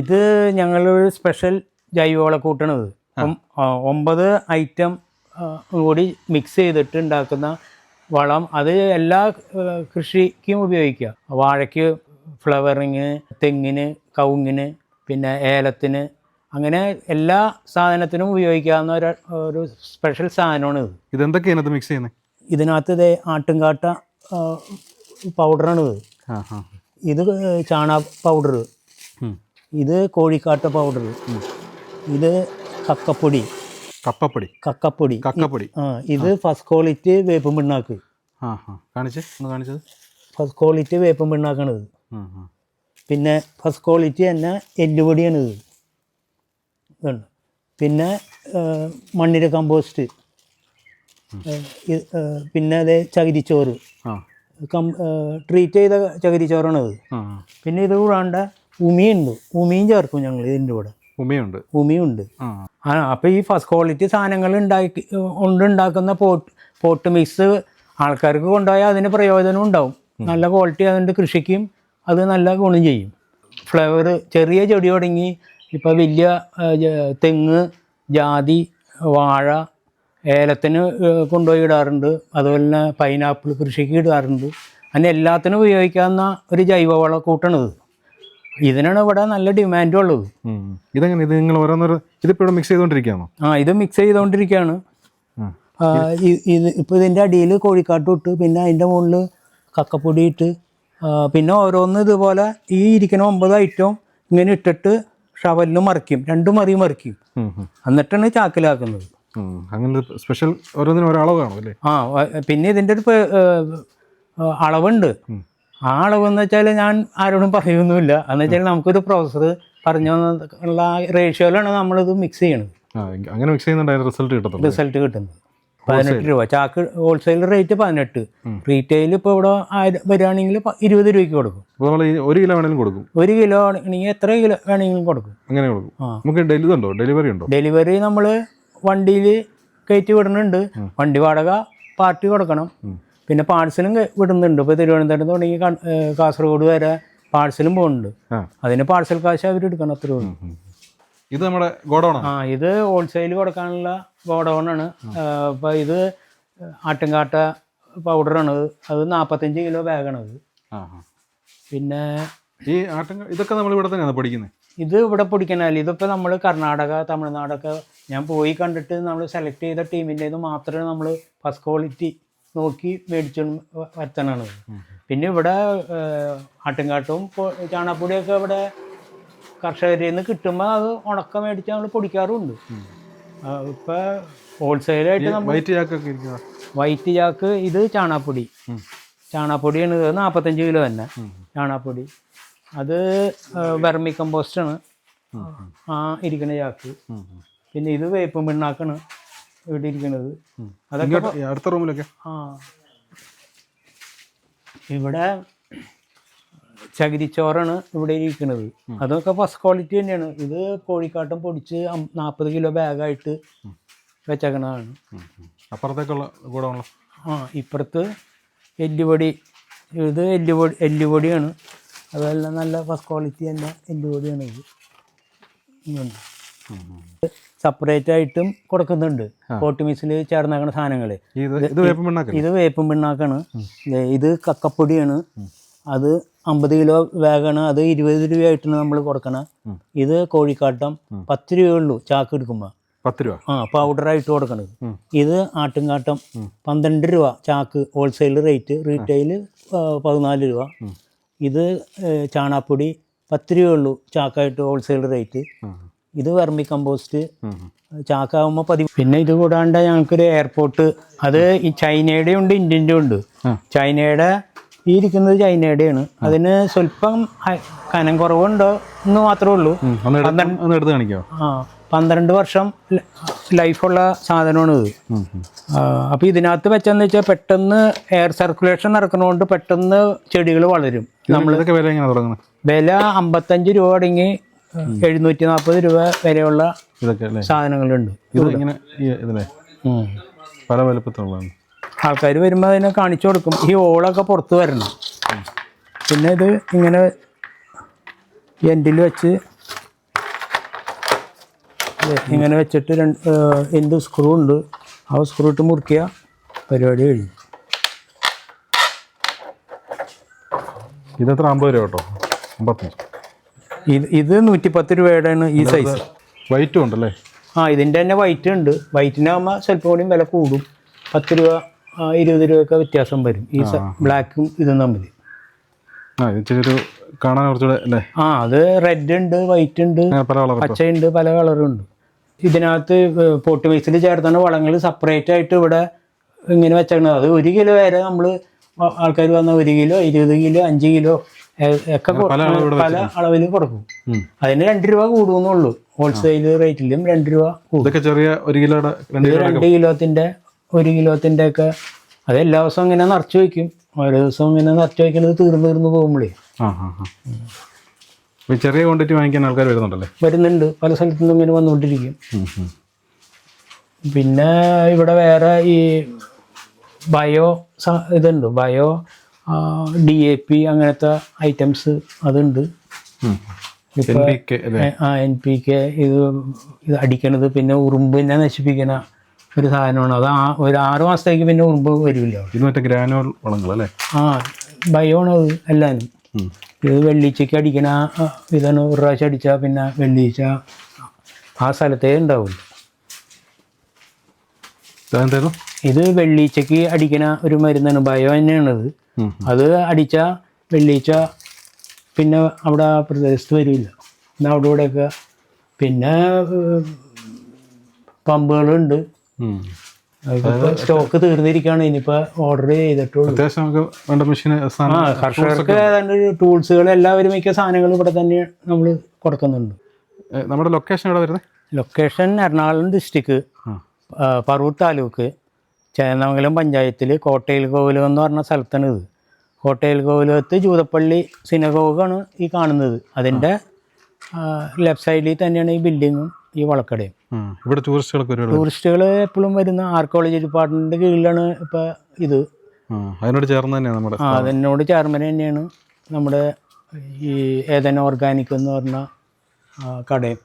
ഇത് ഞങ്ങളൊരു സ്പെഷ്യൽ ജൈവവള കൂട്ടണത്. ഒമ്പത് ഐറ്റം കൂടി മിക്സ് ചെയ്തിട്ട് ഉണ്ടാക്കുന്ന വളം. അത് എല്ലാ കൃഷിക്കും ഉപയോഗിക്കുക. വാഴയ്ക്ക് ഫ്ലവറിങ് തെങ്ങിന് കവുങ്ങിന് പിന്നെ ഏലത്തിന് അങ്ങനെ എല്ലാ സാധനത്തിനും ഉപയോഗിക്കാവുന്ന ഒരു ഒരു സ്പെഷ്യൽ സാധനമാണ് ഇത് ഇതെന്തൊക്കെയാണ് ഇത് മിക്സ് ചെയ്യുന്നത് ഇതിനകത്ത് ഇതേ ആട്ടുംകാട്ട പൗഡറാണ് ഇത് ഇത് ചാണക പൗഡർ. ഇത് കോഴിക്കാട്ട പൗഡർ. ഇത് കക്കപ്പൊടി. കപ്പപ്പൊടി. കക്കപ്പൊടി. കക്കപ്പൊടി. ആ ഇത് ഫസ്റ്റ് ക്വാളിറ്റി വേപ്പും പിണ്ണാക്ക്. ആ ആ. കാണിച്ച്? ഒന്ന് കാണിച്ചത്? ഫസ്റ്റ് ക്വാളിറ്റി വേപ്പും പിണ്ണാക്കാണിത്. പിന്നെ ഫസ്റ്റ് ക്വാളിറ്റി തന്നെ എല്ലുപൊടിയാണിത്. ഇതുണ്ട് പിന്നെ മണ്ണിര കമ്പോസ്റ്റ് പിന്നെ അതേ ചകിരിച്ചോറ്. കം ട്രീറ്റ് ചെയ്ത ചകിരിച്ചോറാണത്. പിന്നെ ഇത് കൂടാണ്ട് ഉമിയുണ്ട്. ഉമിയും ചേർക്കും ഞങ്ങൾ ഇതിന്റെ കൂടെ. ഉമിയുണ്ട്. ഉമിയുണ്ട്. ആ. അപ്പോൾ ഈ ഫസ്റ്റ് ക്വാളിറ്റി സാധനങ്ങൾ ഉണ്ടാക്കി കൊണ്ടുണ്ടാക്കുന്ന പോട്ട് പോട്ട് മിക്സ് ആൾക്കാർക്ക് കൊണ്ടുപോയാൽ അതിന് പ്രയോജനം ഉണ്ടാവും. നല്ല ക്വാളിറ്റി അതിന്റെ കൃഷിക്കും അത് നല്ല ഗുണം ചെയ്യും. ഫ്ലവർ ചെറിയ ചെടി തുടങ്ങി ഇപ്പോൾ വലിയ തെങ്ങ് ജാതി വാഴ ഏലത്തിന് കൊണ്ടുപോയി ഇടാറുണ്ട്. അതുപോലെ തന്നെ പൈനാപ്പിൾ കൃഷിക്ക് ഇടാറുണ്ട്. അങ്ങനെ എല്ലാത്തിനും ഉപയോഗിക്കാവുന്ന ഒരു ജൈവവള കൂട്ടാണിത് ഇതിനാണ് ഇവിടെ നല്ല ഡിമാൻഡും ഉള്ളത്. ഇതെങ്ങനെ? ഇത് നിങ്ങൾ ഓരോന്നൊരു ഇതിപ്പോ മിക്സ് ചെയ്തുകൊണ്ടിരിക്കുകയാണോ ആ ഇത് മിക്സ് ചെയ്തുകൊണ്ടിരിക്കുകയാണ് ഇത് ഇപ്പോൾ ഇതിന്റെ അടിയിൽ കോഴിക്കാട്ട് ഇട്ട് പിന്നെ അതിന്റെ മുകളിൽ കക്കപ്പൊടി ഇട്ട് പിന്നെ ഓരോന്ന് ഇതുപോലെ ഈ ഇരിക്കുന്ന ഒമ്പത് ഐറ്റവും ഇങ്ങനെ ഇട്ടിട്ട് ഷവലിന് മറിക്കും. രണ്ടും മറി മറിക്കും. എന്നിട്ടാണ് ചാക്കിലാക്കുന്നത്. അങ്ങനെ സ്പെഷ്യൽ ഓരോന്നിനും കാണും അല്ലേ? ആ പിന്നെ ഇതിന്റെ ഒരു അളവുണ്ട്. ആ അളവെന്ന് വെച്ചാൽ ഞാൻ ആരോടും പറയുന്നില്ല എന്ന് വെച്ചാൽ നമുക്കൊരു പ്രൊഫസർ പറഞ്ഞു റേഷ്യോയിലാണ് നമ്മളിത് മിക്സ് ചെയ്യണത്. അങ്ങനെ മിക്സ് ചെയ്യുന്നുണ്ട് റിസൾട്ട് കിട്ടുന്നത് റിസൾട്ട് കിട്ടുന്നത്. പതിനെട്ട് രൂപ. ചാക്ക് ഹോൾസെയിൽ റേറ്റ് പതിനെട്ട്. റീറ്റെയിൽ ഇപ്പോൾ ഇവിടെ വരികയാണെങ്കിൽ ഇരുപത് രൂപയ്ക്ക് കൊടുക്കും. ഒരു കിലോ വേണമെങ്കിലും കൊടുക്കും. ഒരു കിലോ ആണെങ്കിൽ എത്ര കിലോ വേണമെങ്കിലും കൊടുക്കും. അങ്ങനെ കൊടുക്കും. നമുക്ക് ഡെലിവറി ഉണ്ടോ ഡെലിവറി ഉണ്ടോ? ഡെലിവറി നമ്മൾ വണ്ടിയിൽ കയറ്റി വിടുന്നുണ്ട്. വണ്ടി വാടക പാർട്ടി കൊടുക്കണം. പിന്നെ പാഴ്സലും വിടുന്നുണ്ട്. ഇപ്പോൾ തിരുവനന്തപുരം തുടങ്ങി കാസർഗോഡ് വരെ പാഴ്സലും പോകുന്നുണ്ട്. അതിന് പാഴ്സൽ കാശ് അവർ എടുക്കണം അത്രേ ഉള്ളൂ. ഇത് നമ്മുടെ ഗോഡൗണാണ് ആ ഇത് ഹോൾസെയിൽ കൊടുക്കാനുള്ള ഗോഡൗൺ ആണ്. അപ്പോൾ ഇത് ആട്ടുംകാട്ട പൗഡറാണ് അത് നാൽപ്പത്തഞ്ച് കിലോ ബാഗാണ് അത്. പിന്നെ ഈ ആട്ടം ഇതൊക്കെ നമ്മൾ ഇവിടെ തന്നെയാണ് പഠിക്കുന്നത് ഇത് ഇവിടെ പൊടിക്കണല്ല ഇതിപ്പോൾ നമ്മൾ കർണാടക തമിഴ്നാടൊക്കെ ഞാൻ പോയി കണ്ടിട്ട് നമ്മൾ സെലക്ട് ചെയ്ത ടീമിന്റെ മാത്രമേ നമ്മൾ ഫസ്റ്റ് ക്വാളിറ്റി നോക്കി മേടിച്ചു വരുത്തണത് പിന്നെ ഇവിടെ ആട്ടിൻകാട്ടവും ചാണകപ്പൊടിയൊക്കെ ഇവിടെ കർഷകരിൽ നിന്ന് കിട്ടുമ്പോൾ അത് ഉണക്ക മേടിച്ച് നമ്മൾ പൊടിക്കാറുമുണ്ട്. ഇപ്പോൾ ഹോൾസെയിലായിട്ട് വൈറ്റ് ചാക്കൊക്കെ വൈറ്റ് ചാക്ക് ഇത് ചാണകപ്പൊടി. ചാണകപ്പൊടിയാണ് ഇത് നാൽപ്പത്തഞ്ച് കിലോ തന്നെ ചാണകപ്പൊടി. അത് വെർമി കമ്പോസ്റ്റാണ് ആ ഇരിക്കുന്ന ചാക്ക്. പിന്നെ ഇത് വേപ്പും പിണ്ണാക്കാണ്. ഇവിടെ ഇരിക്കുന്നത് അതൊക്കെ അടുത്ത റൂമിലൊക്കെ? ആ. ഇവിടെ ചകിരിച്ചോറാണ് ഇവിടെ ഇരിക്കുന്നത് അതൊക്കെ ഫസ്റ്റ് ക്വാളിറ്റി തന്നെയാണ്. ഇത് കോഴിക്കാട്ടം പൊടിച്ച് നാൽപ്പത് കിലോ ബാഗായിട്ട് വെച്ചേക്കണതാണ്. അപ്പുറത്തേക്കുള്ള കൂടെ ആ ഇപ്പുറത്ത് എല്ലുപൊടി ഇത് എല്ലുപൊടി എല്ലുപൊടിയാണ്. അതെല്ലാം നല്ല ഫസ്റ്റ് ക്വാളിറ്റി തന്നെ എല്ലുപൊടിയാണ് ഇത്. ഇതുണ്ട് സെപ്പറേറ്റ് ആയിട്ടും കൊടുക്കുന്നുണ്ട്. പോട്ടുമിസിൽ ചേർന്നാക്കണ സാധനങ്ങൾ ഇത് വേപ്പം പിണ്ണാക്കാണ്. ഇത് കക്കപ്പൊടിയാണ്. അത് അമ്പത് കിലോ വേഗമാണ് അത് ഇരുപത് രൂപയായിട്ടാണ് നമ്മൾ കൊടുക്കണ. ഇത് കോഴിക്കാട്ടം പത്ത് രൂപയുള്ളൂ ചാക്ക് എടുക്കുമ്പോൾ പത്ത് രൂപ. ആ പൗഡറായിട്ട് കൊടുക്കണത്. ഇത് ആട്ടുംകാട്ടം പന്ത്രണ്ട് രൂപ ചാക്ക് ഹോൾസെയിൽ റേറ്റ് റീറ്റെയിൽ പതിനാല് രൂപ. ഇത് ചാണാപ്പൊടി പത്ത് രൂപയുള്ളൂ ചാക്കായിട്ട് ഹോൾസെയിൽ റേറ്റ് ഇത് വെർമി കമ്പോസ്റ്റ് ചാക്കാവുമ്പോൾ പതി പിന്നെ ഇത് കൂടാണ്ട് ഞങ്ങൾക്കൊരു എയർപോർട്ട് അത് ഈ ചൈനയുടെ ഉണ്ട് ഇന്ത്യന്റെ ഉണ്ട്. ചൈനയുടെ ഈ ഇരിക്കുന്നത് ചൈനയുടെയാണ്. അതിന് സ്വല്പം കനം കുറവുണ്ടോ എന്ന് മാത്രമേ ഉള്ളൂ. ആ പന്ത്രണ്ട് വർഷം ലൈഫുള്ള സാധനമാണ് ഇത്. അപ്പോൾ ഇതിനകത്ത് വെച്ചെന്ന് വെച്ചാൽ പെട്ടെന്ന് എയർ സർക്കുലേഷൻ നടക്കുന്നതുകൊണ്ട് പെട്ടെന്ന് ചെടികൾ വളരും. നമ്മൾ ഇതൊക്കെ വില അമ്പത്തഞ്ച് രൂപ തുടങ്ങി എഴുന്നൂറ്റി നാൽപ്പത് രൂപ വരെയുള്ള ഇതൊക്കെ സാധനങ്ങളുണ്ട്. പല വലുപ്പത്തിലുള്ളതാണ്. ആൾക്കാർ വരുമ്പോൾ അതിനെ കാണിച്ചു കൊടുക്കും. ഈ ഓളൊക്കെ പുറത്ത് വരണം. പിന്നെ ഇത് ഇങ്ങനെ എൻഡിൽ വെച്ച് ഇങ്ങനെ വെച്ചിട്ട് രണ്ട് എന്ത് സ്ക്രൂ ഉണ്ട്. ആ സ്ക്രൂ ഇട്ട് മുറിക്കുക പരിപാടി കഴിഞ്ഞു. ഇതെത്ര അമ്പത് രൂപ കേട്ടോ. അമ്പത്തഞ്ച്. ഇത് ഇത് നൂറ്റിപ്പത്ത് രൂപയുടെയാണ് ഈ സൈസ് വൈറ്റും ഉണ്ടല്ലേ? ആ ഇതിന്റെ തന്നെ വൈറ്റ് ഉണ്ട്. വൈറ്റിനാകുമ്പോൾ സ്വല്പം കൂടി വില കൂടും. പത്ത് രൂപ ഇരുപത് രൂപയൊക്കെ വ്യത്യാസം വരും. ഈ ബ്ലാക്കും ഇതും തമ്മിൽ കാണാൻ കുറച്ചുകൂടെ ആ അത് റെഡ് ഉണ്ട് വൈറ്റ് ഉണ്ട് പച്ചയുണ്ട് പല കളറും ഉണ്ട്. ഇതിനകത്ത് പോട്ട് മിക്സിൽ ചേർത്താണ് വളങ്ങൾ സെപ്പറേറ്റ് ആയിട്ട് ഇവിടെ ഇങ്ങനെ വെച്ചേക്കുന്നത് അത് ഒരു കിലോ വരെ നമ്മൾ ആൾക്കാർ വന്ന ഒരു കിലോ ഇരുപത് കിലോ അഞ്ച് കിലോ ഒക്കെ പല അളവിൽ കൊടുക്കും. അതിന് രണ്ട് രൂപ കൂടുന്നുള്ളൂ ഹോൾസെയിൽ റേറ്റിലും രണ്ട് രൂപ കൂടും. ചെറിയ ഒരു രണ്ട് കിലോത്തിന്റെ കിലോ രണ്ട് കിലോത്തിന്റെ ഒരു കിലോത്തിന്റെ ഒക്കെ അത് എല്ലാ ദിവസവും ഇങ്ങനെ നിറച്ചു വയ്ക്കും ഓരോ ദിവസവും ഇങ്ങനെ നിറച്ചു വയ്ക്കുന്നത് തീർന്നു തീർന്നു പോകുമ്പോഴേ ചെറിയ ക്വാണ്ടിറ്റി വാങ്ങിക്കാൻ ആൾക്കാർ വരുന്നുണ്ടല്ലേ? വരുന്നുണ്ട്. പല സ്ഥലത്തു നിന്നും ഇങ്ങനെ വന്നുകൊണ്ടിരിക്കും. പിന്നെ ഇവിടെ വേറെ ഈ ബയോ ഇതുണ്ട്. ബയോ ഡി എ പി അങ്ങനത്തെ ഐറ്റംസ് അതുണ്ട്. ആ എൻ പി കെ ഇത് ഇത് അടിക്കണത് പിന്നെ ഉറുമ്പിനെ നശിപ്പിക്കണ ഒരു സാധനമാണ്. അത് ആ ഒരു ആറു മാസത്തേക്ക് പിന്നെ ഉറുമ്പ് വരില്ല ഗ്രാനുവൽ അല്ലേ ആ ബയോ ആണ് അത് എല്ലാവരും ഇത് വെള്ളിച്ചയ്ക്ക് അടിക്കണ ഇതാണ് ഒരു പ്രാവശ്യം അടിച്ചാൽ പിന്നെ വെള്ളിച്ച ആ സ്ഥലത്തേ ഉണ്ടാവുള്ളൂ. ഇത് വെള്ളീച്ചയ്ക്ക് അടിക്കണ ഒരു മരുന്നാണ്. ബയോ തന്നെയാണത്. അത് അടിച്ച വെള്ളിയിച്ച പിന്നെ അവിടെ ആ പ്രദേശത്ത് വരില്ല. പിന്നെ അവിടെ ഇവിടെയൊക്കെ പിന്നെ പമ്പുകളുണ്ട്. സ്റ്റോക്ക് തീർന്നിരിക്കുകയാണ്. ഇനിയിപ്പോൾ ഓർഡർ ചെയ്തിട്ടുള്ളൂ. കർഷകർക്ക് ഏതാണ്ട് ടൂൾസുകൾ എല്ലാവരും മിക്ക സാധനങ്ങളും ഇവിടെ തന്നെ നമ്മൾ കൊടുക്കുന്നുണ്ട്. നമ്മുടെ ലൊക്കേഷൻ എവിടെ വരുന്നത് ലൊക്കേഷൻ എറണാകുളം ഡിസ്ട്രിക്ട് പറൂർ പറവൂർ താലൂക്ക്. ചേന്നമംഗലം പഞ്ചായത്തിൽ കോട്ടയിൽ കോവിലം എന്ന് പറഞ്ഞ സ്ഥലത്താണ് ഇത് കോട്ടയിൽ കോവിലത്ത് ജൂതപ്പള്ളി സിനഗോഗാണ് ഈ കാണുന്നത് അതിന്റെ ലെഫ്റ്റ് സൈഡിൽ തന്നെയാണ് ഈ ബിൽഡിങ്ങും ഈ വളക്കടയും. ഇവിടെ ടൂറിസ്റ്റുകൾ. ടൂറിസ്റ്റുകൾ എപ്പോഴും വരുന്ന ആർക്കോളജി ഡിപ്പാർട്ട്മെന്റിന്റെ കീഴിലാണ് ഇപ്പോൾ ഇത് അതിനോട് ചേർന്ന് തന്നെയാണ് നമ്മുടെ അതിനോട് ചേർന്ന് തന്നെയാണ് നമ്മുടെ ഈ ഏതൻ ഓർഗാനിക് എന്ന് പറഞ്ഞ കടയും